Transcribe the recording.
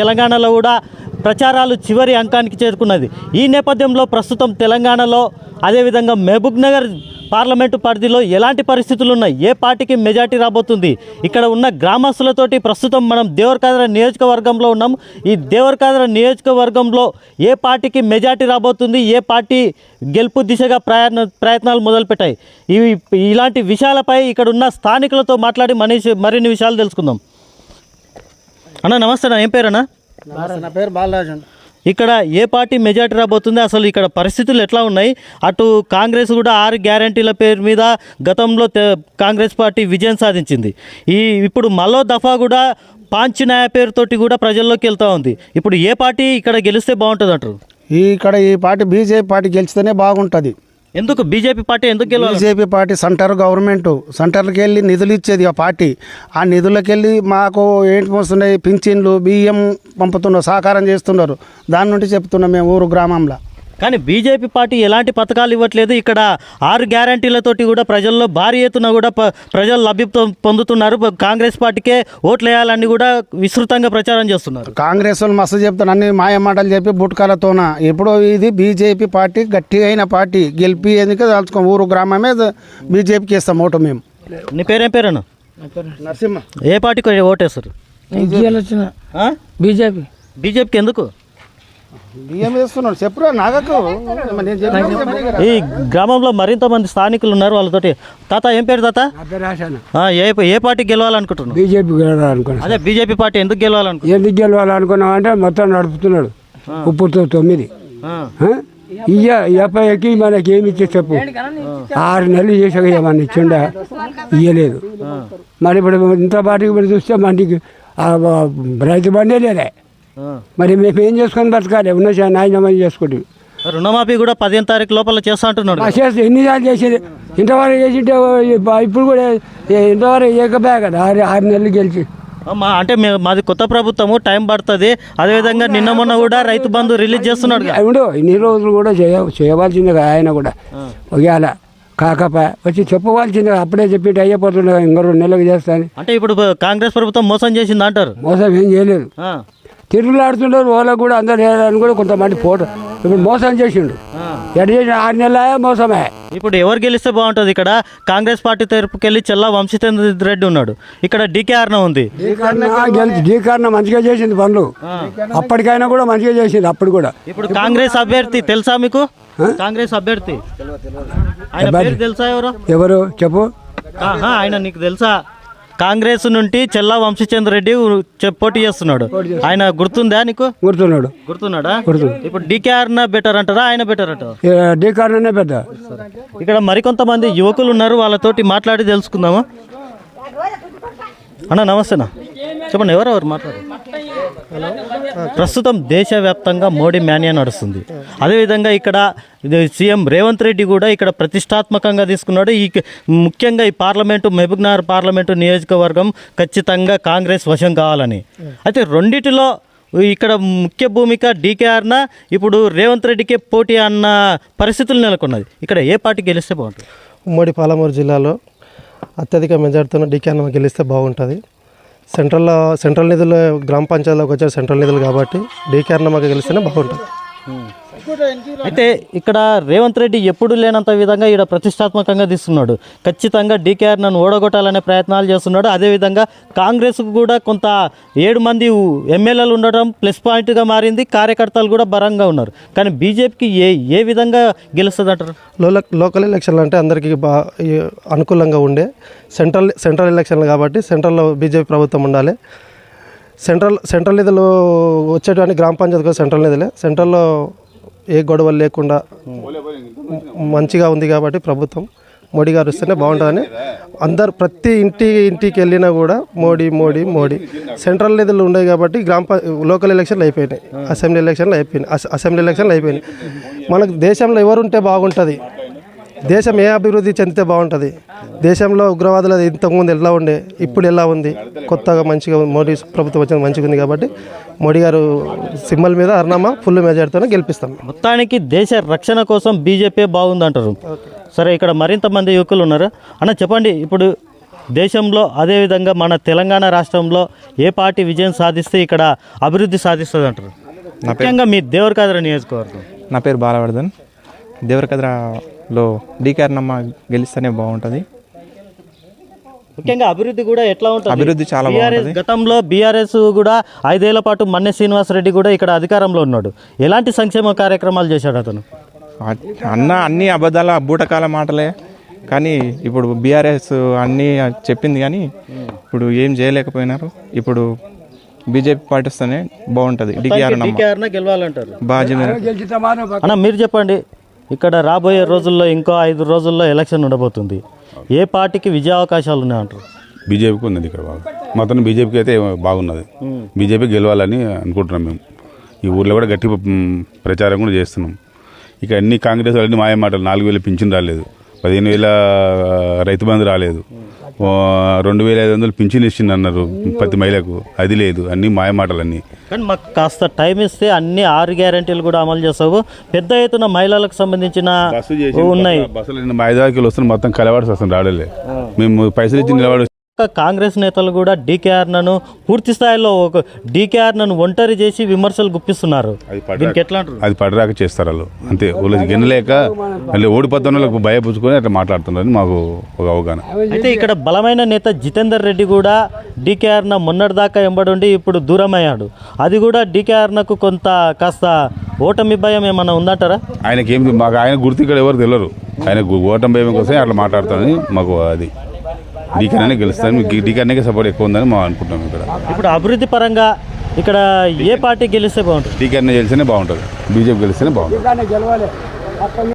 తెలంగాణలో కూడా ప్రచారాలు చివరి అంకానికి చేరుకున్నది. ఈ నేపథ్యంలో ప్రస్తుతం తెలంగాణలో అదేవిధంగా మహబూబ్ నగర్ పార్లమెంటు పరిధిలో ఎలాంటి పరిస్థితులు ఉన్నాయి? ఏ పార్టీకి మెజార్టీ రాబోతుంది? ఇక్కడ ఉన్న గ్రామస్తులతోటి ప్రస్తుతం మనం దేవరకాద్ర నియోజకవర్గంలో ఉన్నాం. ఈ దేవరకాద్ర నియోజకవర్గంలో ఏ పార్టీకి మెజార్టీ రాబోతుంది? ఏ పార్టీ గెలుపు దిశగా ప్రయత్న ప్రయత్నాలు మొదలుపెట్టాయి? ఇవి ఇలాంటి విషయాలపై ఇక్కడ ఉన్న స్థానికులతో మాట్లాడి మనిషి మరిన్ని విషయాలు తెలుసుకుందాం. అన్న నమస్తే అన్న ఏం పేరన్నా? నా పేరు బాలరాజు ఇక్కడ ఏ పార్టీ మెజార్టీ రాబోతుంది? అసలు ఇక్కడ పరిస్థితులు ఎట్లా ఉన్నాయి? అటు కాంగ్రెస్ కూడా ఆరు గ్యారంటీల పేరు మీద గతంలో కాంగ్రెస్ పార్టీ విజయం సాధించింది. ఈ ఇప్పుడు మళ్ళో దఫా కూడా పాంచినాయ పేరుతోటి కూడా ప్రజల్లోకి వెళ్తూ ఉంది. ఇప్పుడు ఏ పార్టీ ఇక్కడ గెలిస్తే బాగుంటుంది అంటారు ఇక్కడ ఈ పార్టీ బీజేపీ పార్టీ గెలిస్తేనే బాగుంటుంది. ఎందుకు బీజేపీ పార్టీ ఎందుకు బీజేపీ పార్టీ సెంటర్ గవర్నమెంట్ సెంటర్కి వెళ్ళి నిధులు ఇచ్చేది ఆ పార్టీ. ఆ నిధులకెళ్ళి మాకు ఏంటి వస్తున్నాయి? పింఛన్లు బియ్యం పంపుతున్నారు సహకారం చేస్తున్నారు. దాని నుండి చెప్తున్నాం మేము ఊరు గ్రామంలో. కానీ బీజేపీ పార్టీ ఎలాంటి పథకాలు ఇవ్వట్లేదు. ఇక్కడ ఆరు గ్యారంటీలతోటి కూడా ప్రజల్లో భారీ ఎత్తున కూడా ప- ప్రజలు లబ్ధి పొందుతున్నారు. కాంగ్రెస్ పార్టీకే ఓట్లు వేయాలని కూడా విస్తృతంగా ప్రచారం చేస్తున్నారు. కాంగ్రెస్ వాళ్ళు మస్తు చెప్తాను అన్ని మాయ మాటలు చెప్పి బుట్కాలతోన. ఇప్పుడు ఇది బీజేపీ పార్టీ గట్టి అయిన పార్టీ. గెలిపి ఎందుకు తలుచుకోం? ఊరు గ్రామమే బీజేపీకి ఇస్తాం ఓటు మేము. నీ పేరేం పేరేనా నరసింహ. ఏ పార్టీకి ఓటేస్తారు? బీజేపీ. బీజేపీకి ఎందుకు? బియ్యం వేస్తున్నాడు. చెప్పురా నాగకు. నేను చెప్పిన ఈ గ్రామంలో మరింత మంది స్థానికులు ఉన్నారు వాళ్ళతోటి. తాత ఏం పేరు తాత? ఆ, ఏ ఏ పార్టీ గెలవాలనుకుంటున్నావు? బీజేపీ గెలవాలనుకున్నా అదే బీజేపీ పార్టీ ఎందుకు గెలవాలనుకుంటున్నావు? ఎందుకు గెలవాలనుకున్నాం అంటే మొత్తం నడుపుతున్నాడు. ఉప్పుతో తొమ్మిది. ఆ? ఇయ్య ఎప్పటికి మనకి ఏమి ఇచ్చే చెప్పు? ఆరు నెలలు చేసాక ఏమన్నా ఇచ్చిండా? ఇయ్యలేదు. మరి ఇప్పుడు ఇంత పాటికి ఇప్పుడు చూస్తే మనకి ఆ రైతు బండే లేదే. మరి మేము ఏం చేసుకొని బతకాలి? ఉన్న నాయనమని చేసుకుంటే. రుణమాఫీ కూడా పదిహేను తారీఖు లోపల చేస్తా అంటున్నాడు చేస్తే. ఎన్ని సార్లు చేసేది? ఇంతవరకు చేసింటే ఇప్పుడు కూడా ఇంతవరకు చేయకపోయా కదా? ఆరు ఆరు నెలలు గెలిచి. మా అంటే మాది కొత్త ప్రభుత్వము టైం పడుతుంది. అదేవిధంగా నిన్న మొన్న కూడా రైతు బంధు రిలీజ్ చేస్తున్నాడు. అవును ఇన్ని రోజులు కూడా చేయ చేయవలసిందే ఆయన కూడా. ఒకవేళ కాకపా వచ్చి చెప్పవలసిందే అప్పుడే చెప్పి అయ్యపోతుండే ఇంకో రెండు నెలలకు చేస్తాను అంటే ఇప్పుడు కాంగ్రెస్ ప్రభుత్వం మోసం చేసింది అంటారు. మోసం ఏం చేయలేదు. తిరుగులాడుతుంటారు వాళ్ళకు కూడా అందరు వేయాలని కూడా కొంతమంది ఫోటో ఇప్పుడు మోసం చేసిండు. ఎటు చేసిన ఆరు నెలల మోసమే. ఇప్పుడు ఎవరు గెలిస్తే బాగుంటుంది ఇక్కడ? కాంగ్రెస్ పార్టీ తరపుకెళ్ళి చెల్లా వంశీచంద్ర రెడ్డి ఉన్నాడు. ఇక్కడ డీకే అర్ణ ఉంది. ఢీకరణ మంచిగా చేసింది పనులు. అప్పటికైనా కూడా మంచిగా చేసింది అప్పుడు కూడా. ఇప్పుడు కాంగ్రెస్ అభ్యర్థి తెలుసా మీకు? కాంగ్రెస్ అభ్యర్థి. ఆయన పేరు తెలుసా ఎవరు? ఎవరు? చెప్పు. ఆయన నీకు తెలుసా? కాంగ్రెస్ నుండి చెల్లా వంశీచంద్ర రెడ్డి పోటీ చేస్తున్నాడు. ఆయన గుర్తుందా నీకు? గుర్తున్నాడు. గుర్తున్నాడా? ఇప్పుడు డీకే అర్ణ బెటర్ అంటారా? ఆయన బెటర్ అంటారా ఇక్కడ మరికొంతమంది యువకులు ఉన్నారు వాళ్ళతోటి మాట్లాడి తెలుసుకుందామా? అన్న నమస్తేనా. చెప్పండి ఎవరెవరు మాట్లాడు ప్రస్తుతం దేశవ్యాప్తంగా మోడీ మేనియా నడుస్తుంది. అదేవిధంగా ఇక్కడ సీఎం రేవంత్ రెడ్డి కూడా ఇక్కడ ప్రతిష్టాత్మకంగా తీసుకున్నాడు. ఈ ముఖ్యంగా ఈ పార్లమెంటు మహబూబ్నగర్ పార్లమెంటు నియోజకవర్గం ఖచ్చితంగా కాంగ్రెస్ వశం కావాలని. అయితే రెండిటిలో ఇక్కడ ముఖ్య భూమిక డీకేఆర్న? ఇప్పుడు రేవంత్ రెడ్డికే పోటీ అన్న పరిస్థితులు నెలకొన్నది. ఇక్కడ ఏ పార్టీ గెలిస్తే బాగుంటుంది? ఉమ్మడి పాలమూరు జిల్లాలో అత్యధిక మెజార్టీతో డీకే గెలిస్తే బాగుంటుంది. సెంట్రల్ సెంట్రల్ నిధులు గ్రామ పంచాయతీలోకి వచ్చే సెంట్రల్ నిధులు కాబట్టి డీకే అన్నమ్మకి గెలిస్తేనే బాగుంటుంది. అయితే ఇక్కడ రేవంత్ రెడ్డి ఎప్పుడు లేనంత విధంగా ఇక్కడ ప్రతిష్టాత్మకంగా తీసుకున్నాడు ఖచ్చితంగా డీకేఆర్ నన్ను ఓడగొట్టాలనే ప్రయత్నాలు చేస్తున్నాడు. అదేవిధంగా కాంగ్రెస్కు కూడా కొంత ఏడు మంది ఎమ్మెల్యేలు ఉండడం ప్లస్ పాయింట్గా మారింది. కార్యకర్తలు కూడా బలంగా ఉన్నారు. కానీ బీజేపీకి ఏ ఏ విధంగా గెలుస్తుంది అంటారు లో లోకల్ ఎలక్షన్లు అంటే అందరికీ బా అనుకూలంగా ఉండే. సెంట్రల్ సెంట్రల్ ఎలక్షన్లు కాబట్టి సెంట్రల్లో బీజేపీ ప్రభుత్వం ఉండాలి. సెంట్రల్ సెంట్రల్ నిధులు వచ్చేటువంటి గ్రామ పంచాయతీ సెంట్రల్ నిధులే. సెంట్రల్లో ఏ గొడవలు లేకుండా మంచిగా ఉంది కాబట్టి ప్రభుత్వం మోడీ గారు వస్తేనే బాగుంటుందని అందరు ప్రతి ఇంటి ఇంటికి వెళ్ళినా కూడా మోడీ మోడీ మోడీ. సెంట్రల్ నిధులు ఉన్నాయి కాబట్టి గ్రామ ప- లోకల్ ఎలక్షన్లు అయిపోయినాయి. అసెంబ్లీ ఎలక్షన్లు అయిపోయినాయి. అసెంబ్లీ ఎలక్షన్లు అయిపోయినాయి. మనకు దేశంలో ఎవరుంటే బాగుంటుంది. దేశం ఏ అభివృద్ధి చెందితే బాగుంటుంది. దేశంలో ఉగ్రవాదులు అది ఇంతకుముందు ఎలా ఉండే ఇప్పుడు ఎలా ఉంది? కొత్తగా మంచిగా మోడీ ప్రభుత్వం వచ్చింది మంచిగా ఉంది కాబట్టి మోడీ గారు సింబల్ మీద అర్ణమ్మ ఫుల్ మెజార్టీతో గెలిపిస్తాం. మొత్తానికి దేశ రక్షణ కోసం బీజేపీ బాగుందంటారు. సరే ఇక్కడ మరింత మంది యువకులు ఉన్నారు? అన్న చెప్పండి ఇప్పుడు దేశంలో అదేవిధంగా మన తెలంగాణ రాష్ట్రంలో ఏ పార్టీ విజయం సాధిస్తే ఇక్కడ అభివృద్ధి సాధిస్తుంది అంటారు ముఖ్యంగా మీ దేవరకాద్ర నియోజకవర్గం. నా పేరు బాలవర్ధన్. దేవరకద్రలో డీకేఆర్ నమ్మ గెలిస్తేనే బాగుంటుంది. ముఖ్యంగా అభివృద్ధి కూడా ఎట్లా ఉంటుంది? అభివృద్ధి చాలా BRS బాగుంటుంది. గతంలో బీఆర్ఎస్ కూడా ఐదేళ్ళ పాటు మన్నె శ్రీనివాసరెడ్డి కూడా ఇక్కడ అధికారంలో ఉన్నాడు. ఎలాంటి సంక్షేమ కార్యక్రమాలు చేశాడు అతను? అన్న అన్ని అబద్ధాల బూటకాల మాటలే. కానీ ఇప్పుడు బీఆర్ఎస్ అన్నీ చెప్పింది కానీ ఇప్పుడు ఏం చేయలేకపోయినారు. ఇప్పుడు బీజేపీ పార్టీ వస్తేనే బాగుంటుంది డీకేఆర్ గెలవాలంటారు. బాగా అన్న మీరు చెప్పండి. ఇక్కడ రాబోయే రోజుల్లో ఇంకో ఐదు రోజుల్లో ఎలక్షన్ ఉండబోతుంది. ఏ పార్టీకి విజయావకాశాలు ఉన్నాయంటారు బీజేపీకి ఉన్నది ఇక్కడ బాగా. మొత్తం బీజేపీకి అయితే బాగున్నది. బీజేపీ గెలవాలని అనుకుంటున్నాం మేము. ఈ ఊర్లో కూడా గట్టి ప్రచారం కూడా చేస్తున్నాం. ఇక అన్ని కాంగ్రెస్ వాళ్ళని మాయ మాటలు నాలుగు వేల పింఛన్ రాలేదు. పదిహేను వేల రైతు బంధు రాలేదు. రెండు వేల ఐదు వందలు పింఛన్ ఇచ్చింది అన్నారు ప్రతి మహిళకు. అది లేదు. అన్ని మాయ మాటలన్నీ. కానీ మాకు కాస్త టైం ఇస్తే అన్ని ఆరు గ్యారంటీలు కూడా అమలు చేస్తావు. పెద్ద ఎత్తున మహిళలకు సంబంధించిన ఉన్నాయి. బస్సులు మైదాకి వస్తున్న మొత్తం కలవాడిసి వస్తుంది రాడలే మేము పైసలు ఇచ్చి నిలబడి కాంగ్రెస్ నేతలు కూడా డీకేఆర్నను పూర్తి స్థాయిలో ఒక డీకేఆర్నను ఒంటరి చేసి విమర్శలు గుప్పిస్తున్నారు. అది పడ్డాక- దీనికి ఎట్లా అంటారు? అది పడరాక చేస్తారు వాళ్ళు. అంతే. వాళ్ళకి గిన్నెలేక మళ్ళీ ఓడిపోతున్న వాళ్ళకి భయపుచ్చుకొని అట్లా మాట్లాడుతున్నారని మాకు ఒక అవగాహన. అయితే ఇక్కడ బలమైన నేత జితేందర్ రెడ్డి కూడా డీకేఆర్న మొన్నటిదాకా ఎంబడుండి ఇప్పుడు దూరం అయ్యాడు అది కూడా డీకేఆర్నకు కొంత కాస్త ఓటమి భయం ఏమన్నా ఉందంటారా? ఆయనకి ఏం మాకు ఆయన గుర్తు ఇక్కడ ఎవరు తెలియరు ఆయన ఓటమి భయం కోసం అట్లా మాట్లాడుతానని మాకు అది డీకనే గెలుస్తాను డీకనే సపోర్ట్ ఎక్కువ ఉందని మేము అనుకుంటున్నాం ఇక్కడ. ఇప్పుడు అభివృద్ధి పరంగా ఇక్కడ ఏ పార్టీ గెలిస్తే బాగుంటుంది? డీకనే గెలిస్తేనే బాగుంటుంది. బీజేపీ గెలిస్తేనే బాగుంటుంది.